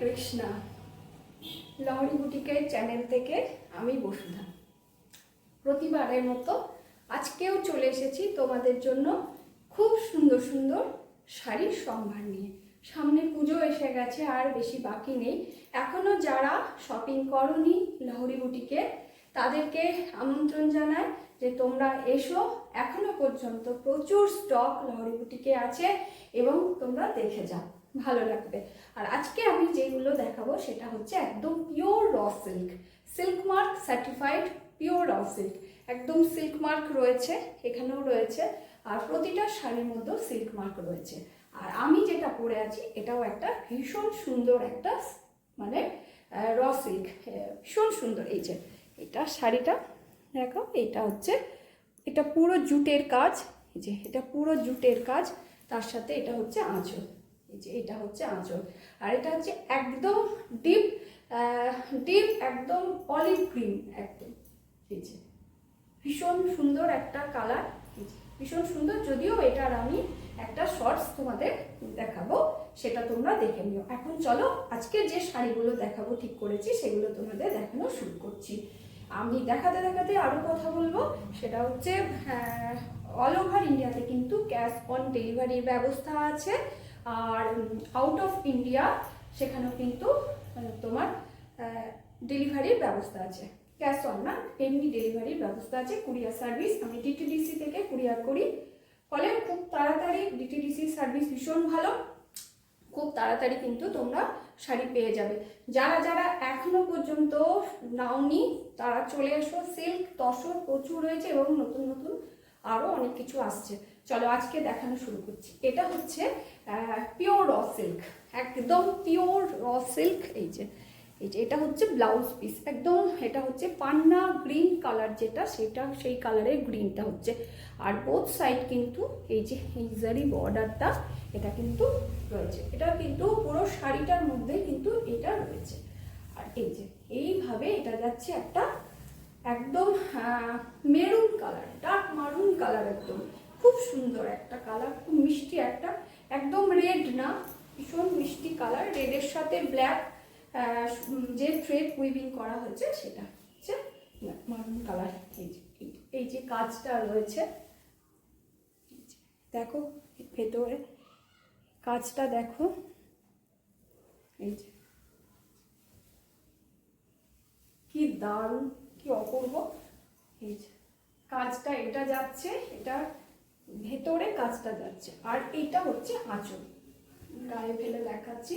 Krishna, লহরি বুটিকের channel থেকে আমি বসুধা। প্রতিবারের মতো আজকেও চলে এসেছি তোমাদের জন্য খুব সুন্দর সুন্দর শাড়ির সম্ভার নিয়ে। সামনে পুজো এসে গেছে, আর বেশি বাকি নেই। এখনও যারা শপিং করনি লহরি বুটিকে তাদেরকে আমন্ত্রণ জানায় যে তোমরা এসো। এখনও পর্যন্ত প্রচুর স্টক লহরি বুটিকে আছে এবং তোমরা দেখে যাও। ভালো লাগবে। আর আজকে আমি যেগুলো দেখাবো সেটা হচ্ছে একদম pure raw silk silk mark certified pure raw silk একদম সিল্ক মার্ক রয়েছে, এখানেও রয়েছে। আর প্রতিটা শাড়ির মধ্যেও সিল্ক মার্ক রয়েছে। আর আমি যেটা পরে আছি, এটাও একটা ভীষণ সুন্দর একটা মানে র সিল্ক ভীষণ সুন্দর। এই যে, এটা শাড়িটা, দেখো, এটা হচ্ছে, এটা পুরো জুটের কাজ। যে, এটা পুরো জুটের কাজ। তার সাথে এটা হচ্ছে আঁচল। এই যে এটা হচ্ছে আঁচল। আর এটা হচ্ছে একদম ডিপ ডিপ একদম অলিভ গ্রিন একদম। এই যে। ভীষণ সুন্দর একটা কালার ভীষণ সুন্দর, যদিও এটার আমি একটা শর্টস তোমাদের দেখাবো, সেটা তোমরা দেখে নিও। এখন চলো আজকে যে শাড়িগুলো দেখাবো, ঠিক করেছি, সেগুলো তোমাদের দেখানো শুরু করছি। আমি দেখাতে দেখাতে আরও কথা বলব, সেটা হচ্ছে অল ওভার ইন্ডিয়াতে কিন্তু ক্যাশ অন ডেলিভারির ব্যবস্থা আছে। আর আউট অফ ইন্ডিয়া সেখানেও কিন্তু তোমার ডেলিভারির ব্যবস্থা আছে। ক্যাশ অন না, এমনি ডেলিভারির ব্যবস্থা আছে কুরিয়ার সার্ভিস আমি ডিটিডিসি থেকে কুরিয়ার করি। ফলে খুব তাড়াতাড়ি ডিটিডিসি সার্ভিস ভীষণ ভালো। খুব তাড়াতাড়ি কিন্তু তোমরা শাড়ি পেয়ে যাবে। যারা যারা এখনও পর্যন্ত নাওনি, তারা চলে এসো। সিল্ক, তসর প্রচুর রয়েছে এবং নতুন নতুন আরও অনেক কিছু আসছে। চলো আজকে দেখানো শুরু করছি। এটা হচ্ছে পিওর র সিল্ক একদম পিওর র সিল্ক এই যে এই যে, এটা হচ্ছে ব্লাউজ পিস একদম এটা হচ্ছে পান্না গ্রিন কালার যেটা, সেটা সেই কালারের গ্রিনটা হচ্ছে। আর বোথ সাইড কিন্তু এই যে এই জারি বর্ডারটা এটা কিন্তু রয়েছে। এটা কিন্তু পুরো শাড়িটার মধ্যে কিন্তু এটা রয়েছে। আর এই যে, এইভাবে এটা যাচ্ছে একটা একদম maroon colour dark maroon colour একদম। খুব সুন্দর একটা কালার খুব মিষ্টি একটা একদম রেড না, ভীষণ মিষ্টি কালার রেডের সাথে ব্ল্যাক যে থ্রেড উইভিং করা হয়েছে সেটা হচ্ছে মারুন কালার এই যে এই যে কাজটা রয়েছে দেখো ভেতরে কাজটা দেখো, এই যে। কি দারুণ, কি অপূর্ব, এই যে, কাজটা এটা যাচ্ছে, এটা ভেতরে কাজটা যাচ্ছে। আর এইটা হচ্ছে আঁচল। গায়ে ফেলে দেখাচ্ছি।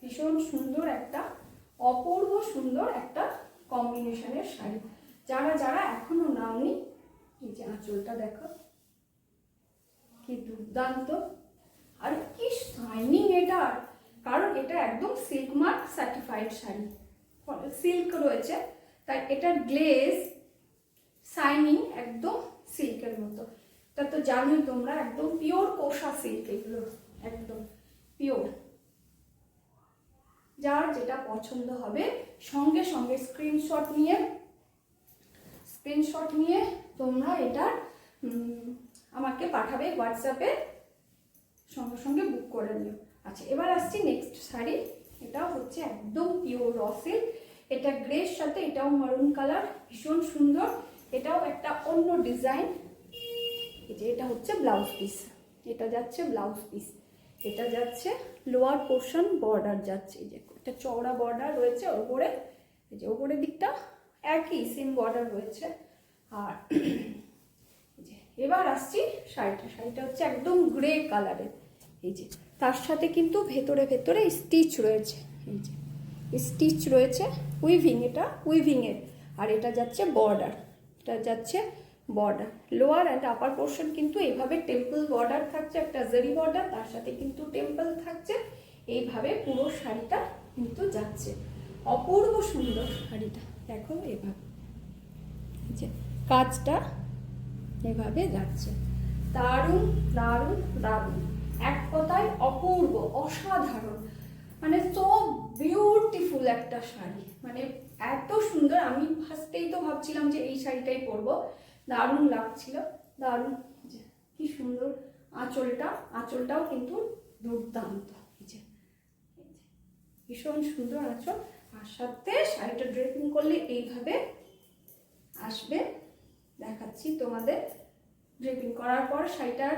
ভীষণ সুন্দর একটা, অপূর্ব সুন্দর একটা কম্বিনেশনের শাড়ি। যারা যারা এখনও নাওনি, এই যে আঁচলটা দেখো, কি দুর্দান্ত। আর কি শাইনিং এটা! কারণ এটা একদম silk mark certified sari. Silk রয়েছে। তাই এটার গ্লেজ শাইনিং একদম সিল্কের মতো। তা তো জানোই তোমরা, একদম পিওর কোষা সিল্ক এগুলো, একদম পিওর যার যেটা পছন্দ হবে, সঙ্গে সঙ্গে স্ক্রিনশট নিয়ে স্ক্রিনশট নিয়ে তোমরা এটা আমাকে পাঠাবে হোয়াটসঅ্যাপে সঙ্গে সঙ্গে বুক করে নিও। আচ্ছা এবার আসছি নেক্সট শাড়ি। এটা হচ্ছে একদম পিওর রসেল এটা গ্রের সাথে, এটাও মারুন কালার ভীষণ সুন্দর। এটাও একটা অন্য ডিজাইন। এই যে এটা হচ্ছে ব্লাউজ পিস। এটা যাচ্ছে ব্লাউজ পিস। এটা যাচ্ছে লোয়ার পোর্শন বর্ডার যাচ্ছে। এই যে একটা চওড়া বর্ডার রয়েছে ওপরে এই যে ওপরের দিকটা একই সেম বর্ডার রয়েছে। আর এবার আসছি শাড়িটা। শাড়িটা হচ্ছে একদম গ্রে কালারের। এই যে তার সাথে কিন্তু ভেতরে ভেতরে স্টিচ রয়েছে। এই যে স্টিচ রয়েছে উইভিং, এটা উইভিংয়ের। আর এটা যাচ্ছে বর্ডার। এটা যাচ্ছে border lower and upper portion কিন্তু এইভাবে টেম্পল বর্ডার থাকছে, একটা জারি বর্ডার তার সাথে কিন্তু টেম্পল থাকছে। এইভাবে পুরো শাড়িটা কিন্তু যাচ্ছে। অপূর্ব সুন্দর শাড়িটা। দেখো এভাবে। যে কাজটা এভাবে যাচ্ছে। দারুণ দারুণ দারুণ। এক কথায় অপূর্ব, অসাধারণ। মানে সো বিউটিফুল একটা শাড়ি। মানে সুন্দর। আমি ফার্স্টেই তো ভাবছিলাম যে এই শাড়িটাই পরবো। দারুণ লাগছিল। দারুণ। কি সুন্দর আঁচলটা। আঁচলটাও কিন্তু দুর্দান্ত। ভীষণ সুন্দর আঁচল। আর সাথে শাড়িটা ড্রেপিং করলে এইভাবে আসবে। দেখাচ্ছি তোমাদের। ড্রেপিং করার পর শাড়িটার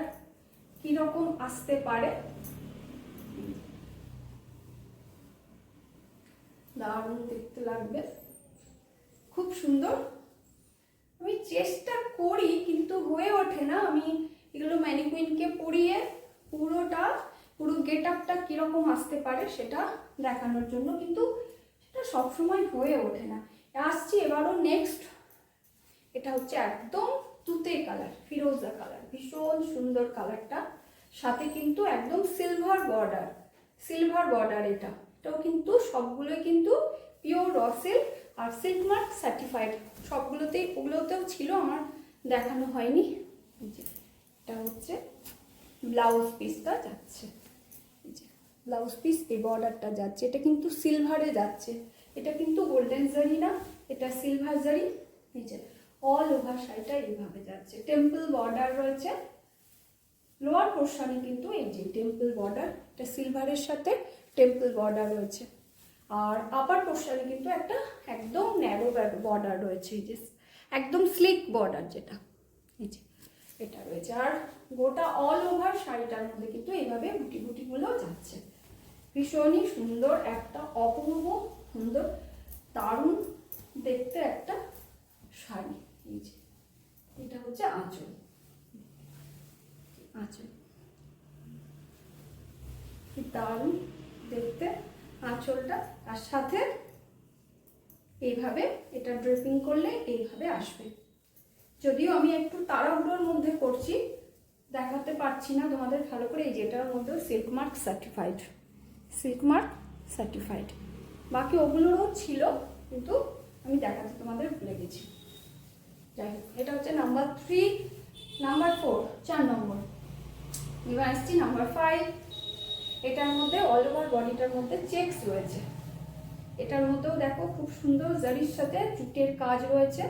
কীরকম আসতে পারে। দারুণ দেখতে লাগবে। খুব সুন্দর। আমি চেষ্টা করি, কিন্তু হয়ে ওঠে না। আমি এগুলো ম্যানিকুইনকে পরিয়ে পুরোটা, পুরো গেট আপটা কীরকম আসতে পারে সেটা দেখানোর জন্য, কিন্তু সেটা সবসময় হয়ে ওঠে না। আসছি এবারও নেক্সট এটা হচ্ছে একদম তুতে কালার ফিরোজা কালার ভীষণ সুন্দর কালারটা সাথে কিন্তু একদম সিলভার বর্ডার সিলভার বর্ডার এটা। এটাও কিন্তু সবগুলোই কিন্তু পিওর র সিল্ক আর সিল্ক মার্ক সার্টিফাইড সবগুলোতেই ওগুলোতেও ছিল, আমার দেখানো হয়নি। এটা হচ্ছে ব্লাউজ পিসটা যাচ্ছে। ব্লাউজ পিস এই বর্ডারটা যাচ্ছে। এটা কিন্তু সিলভারে যাচ্ছে। এটা কিন্তু গোল্ডেন জারি না, এটা সিলভার জারি যে অল ওভার শাড়িটা এইভাবে যাচ্ছে। টেম্পল বর্ডার রয়েছে। লোয়ার পোর্শনে কিন্তু এই যে টেম্পল বর্ডার এটা সিলভারের সাথে টেম্পল বর্ডার রয়েছে। আর আপার পোর্শনে কিন্তু একটা একদম ন্যারো বর্ডার রয়েছে, এই যে একদম স্লিক বর্ডার যেটা, এই যে এটা রয়েছে। আর গোটা অল ওভার শাড়িটার মধ্যে কিন্তু এইভাবে গুটি গুটিগুলো যাচ্ছে। ভীষণই সুন্দর, একটা অপূর্ব সুন্দর, দারুণ দেখতে একটা শাড়ি, এই যে এটা হচ্ছে আঁচল। আঁচল। দারুণ দেখতে। আঁচলটা আর সাথে এইভাবে এটা ড্রেপিং করলে এইভাবে আসবে। যদিও আমি একটু তাড়াহুড়োর মধ্যে করছি, দেখাতে পারছি না তোমাদের ভালো করে, এই যেটার মধ্যে silk mark certified silk mark certified বাকি ওগুলোরও ছিল, কিন্তু আমি দেখাতে তোমাদের ভুলে গেছি। যাই হোক, এটা হচ্ছে নাম্বার থ্রি নাম্বার ফোর চার নম্বর। এবার আসছি নাম্বার ফাইভ এটার মধ্যে অল ওভার বডিটার মধ্যে চেকস রয়েছে। এটার মধ্যেও দেখো খুব সুন্দর জারির সাথে জুটের কাজ রয়েছে।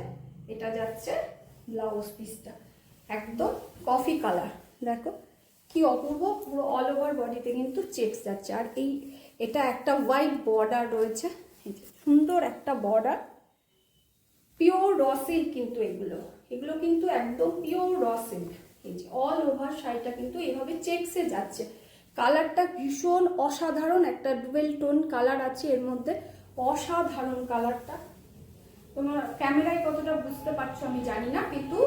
এটা যাচ্ছে ব্লাউজ পিসটা একদম কফি কালার দেখো কি অপূর্ব, পুরো অল ওভার বডিতে কিন্তু চেকস যাচ্ছে। আর এই, এটা একটা হোয়াইট বর্ডার রয়েছে। সুন্দর একটা বর্ডার পিওর র সিল্ক কিন্তু এগুলো। এগুলো কিন্তু একদম পিওর র সিল্ক এই যে অল ওভার শাড়িটা কিন্তু এভাবে চেকসে যাচ্ছে। কালারটা ভীষণ অসাধারণ, একটা ডুয়েল টোন কালার আছে এর মধ্যে, অসাধারণ কালারটা তোমার ক্যামেরায় কতটা বুঝতে পারছ আমি জানি না, কিন্তু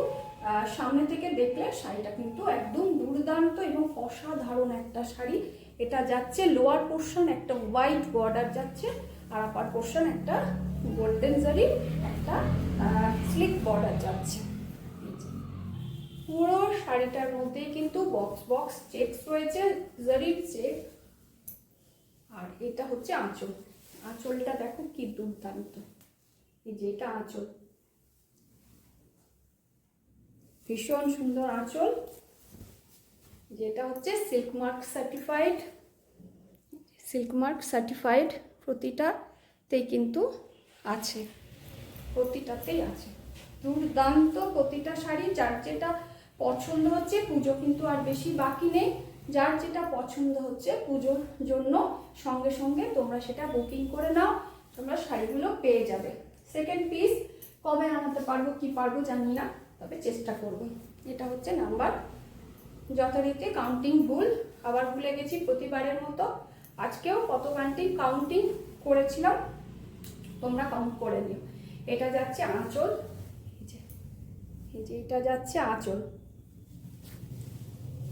সামনে থেকে দেখলে শাড়িটা কিন্তু একদম দুর্দান্ত এবং অসাধারণ একটা শাড়ি এটা যাচ্ছে লোয়ার পোর্শন একটা হোয়াইট বর্ডার যাচ্ছে, আর আপার পোর্শন একটা গোল্ডেন জারি একটা স্লিক বর্ডার যাচ্ছে। পুরো শাড়িটার মধ্যে কিন্তু বক্স বক্স চেকস রয়েছে জারির চেক আর এটা হচ্ছে আঁচল। আঁচলটা দেখো কি দুর্দান্ত। এই যে এটা আঁচল। ভীষণ সুন্দর আঁচল। যেটা হচ্ছে silk mark certified silk mark certified প্রতিটাতেই কিন্তু আছে। প্রতিটাতেই আছে। দুর্দান্ত প্রতিটা শাড়ি, যার যেটা পছন্দ হচ্ছে, পুজো কিন্তু আর বেশি বাকি নেই। যার যেটা পছন্দ হচ্ছে পুজোর জন্য, সঙ্গে সঙ্গে তোমরা সেটা বুকিং করে নাও, তোমরা শাড়িগুলো পেয়ে যাবে। সেকেন্ড পিস কবে আনাতে পারব, কি পারব জানি না, তবে চেষ্টা করব। এটা হচ্ছে নাম্বার যথারীতি কাউন্টিং ভুল, আবার ভুলে গেছি প্রতিবারের মতো। আজকেও কত কাউন্টিং কাউন্টিং করেছিলাম, তোমরা কাউন্ট করে নিও। এটা যাচ্ছে আঁচল। এই যে এটা যাচ্ছে আঁচল।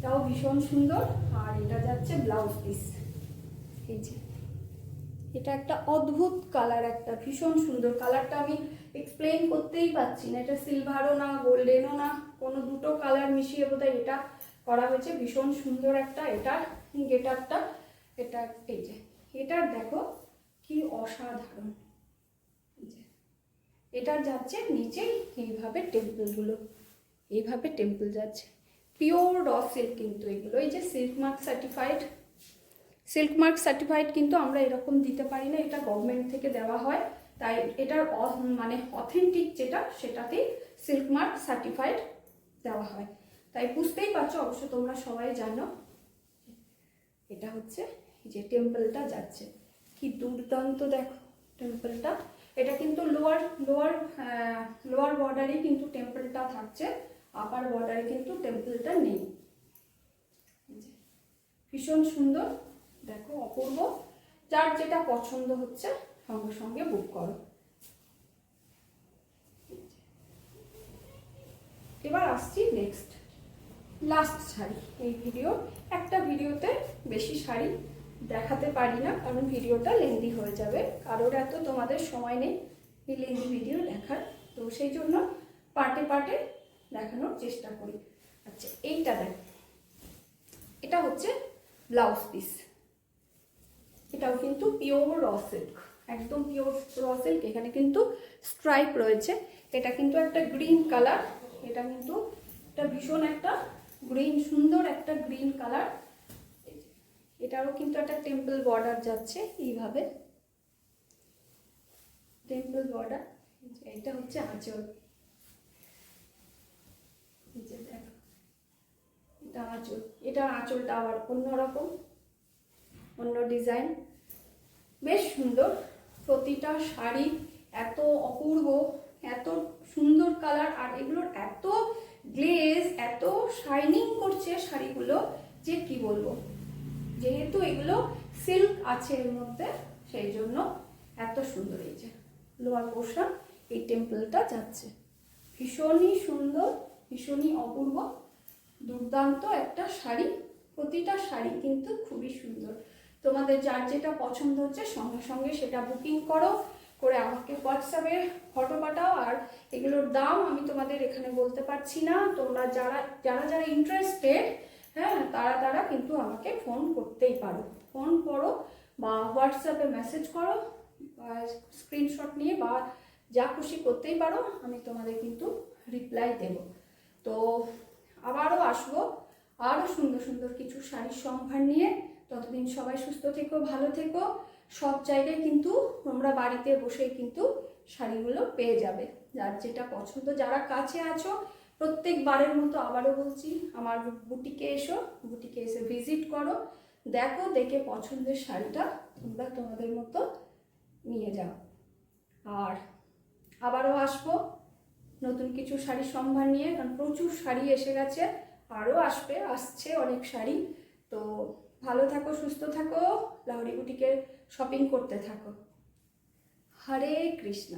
এটাও ভীষণ সুন্দর, আর এটা যাচ্ছে ব্লাউজ পিস এই যে, এটা একটা অদ্ভুত কালার একটা ভীষণ সুন্দর। কালারটা আমি এক্সপ্লেন করতেই পারছি না। এটা সিলভারও না গোল্ডেনও না, কোনো দুটো কালার মিশিয়ে বোধহয় এটা করা হয়েছে। ভীষণ সুন্দর একটা এটার গেটারটা এটা, এই যে, এটার দেখো কি অসাধারণ। এটার যাচ্ছে নিচেই এইভাবে টেম্পলগুলো এইভাবে টেম্পল যাচ্ছে। পিওর র সিল্ক কিন্তু এগুলো। এই যে silk mark certified silk mark certified কিন্তু আমরা এরকম দিতে পারি না, এটা গভর্নমেন্ট থেকে দেওয়া হয়। তাই এটার মানে অথেন্টিক যেটা, সেটাতেই সিল্ক মার্ক সার্টিফাইড দেওয়া হয়। তাই বুঝতেই পারছ, অবশ্য তোমরা সবাই জানো, এটা হচ্ছে যে টেম্পলটা যাচ্ছে। কি দুর্দান্ত দেখো টেম্পলটা এটা কিন্তু লোয়ার লোয়ার লোয়ার বর্ডারে কিন্তু টেম্পলটা থাকছে। আপার বর্ডারে কিন্তু টেম্পলটা নেই। ভীষণ সুন্দর। দেখো, অপূর্ব। যার যেটা পছন্দ হচ্ছে, সঙ্গে সঙ্গে বুক করো। এবার আসছি নেক্সট লাস্ট শাড়ি। এই ভিডিও একটা ভিডিওতে বেশি শাড়ি দেখাতে পারি না, কারণ ভিডিওটা লেন্দি হয়ে যাবে। কারোর এত তোমাদের সময় নেই এই লেন্দি ভিডিও দেখার। তো সেই জন্য পার্টে পার্টে দেখানোর চেষ্টা করি। আচ্ছা এইটা দেখ। এটা হচ্ছে ব্লাউজ পিস। এটাও কিন্তু পিওর র সিল্ক একদম পিওর র সিল্ক এখানে কিন্তু স্ট্রাইপ রয়েছে। এটা কিন্তু একটা গ্রিন কালার এটা কিন্তু এটা ভীষণ একটা গ্রিন সুন্দর একটা গ্রিন কালার এটারও কিন্তু একটা টেম্পল বর্ডার যাচ্ছে এইভাবে। টেম্পল বর্ডার এটা হচ্ছে আঁচল। যে দেখো, এটা আঁচল, এটা আঁচলটা আবার অন্যরকম অন্য ডিজাইন। বেশ সুন্দর, প্রতিটা শাড়ি এত অপূর্ব, এত সুন্দর কালার, আর এগুলোর এত গ্লেজ, এত শাইনিং করছে শাড়িগুলো, যে কি বলব? যেহেতু এগুলো সিল্ক আছে এর মধ্যে, সেই জন্য এত সুন্দর এই যে লোয়ার পোর্শন এই টেম্পলটা যাচ্ছে। ভীষণই সুন্দর। ভীষণই অপূর্ব। দুর্দান্ত একটা শাড়ি, প্রতিটা শাড়ি কিন্তু খুবই সুন্দর। তোমাদের যার যেটা পছন্দ হচ্ছে সঙ্গে সঙ্গে সেটা বুকিং করো, করে আমাকে হোয়াটসঅ্যাপে ফটো পাঠাও। আর এগুলোর দাম আমি তোমাদের এখানে বলতে পারছি না। তোমরা যারা যারা যারা ইন্টারেস্টেড হ্যাঁ তারা তারা কিন্তু আমাকে ফোন করতেই পারো। ফোন করো বা হোয়াটসঅ্যাপে মেসেজ করো স্ক্রিনশট নিয়ে বা যা খুশি করতেই পারো, আমি তোমাদের কিন্তু রিপ্লাই দেব। তো আবারও আসব, আরও সুন্দর সুন্দর কিছু শাড়ির সম্ভার নিয়ে। ততদিন সবাই সুস্থ থেকো, ভালো থেকো। সব জায়গায় কিন্তু তোমরা বাড়িতে বসেই কিন্তু শাড়িগুলো পেয়ে যাবে। যার যেটা পছন্দ, যারা কাছে আছো, প্রত্যেকবারের মতো আবারও বলছি, আমার বুটিকে এসো, বুটিকে এসে ভিজিট করো। দেখো, দেখে পছন্দের শাড়িটা তোমরা তোমাদের মতো নিয়ে যাও। আর আবারও আসব। নতুন কিছু শাড়ির সম্ভার নিয়ে, কারণ প্রচুর শাড়ি এসে গেছে আরও আসবে, আসছে অনেক শাড়ি। তো ভালো থাকো, সুস্থ থাকো লাউরি বুটিকের শপিং করতে থাকো। হরে কৃষ্ণ।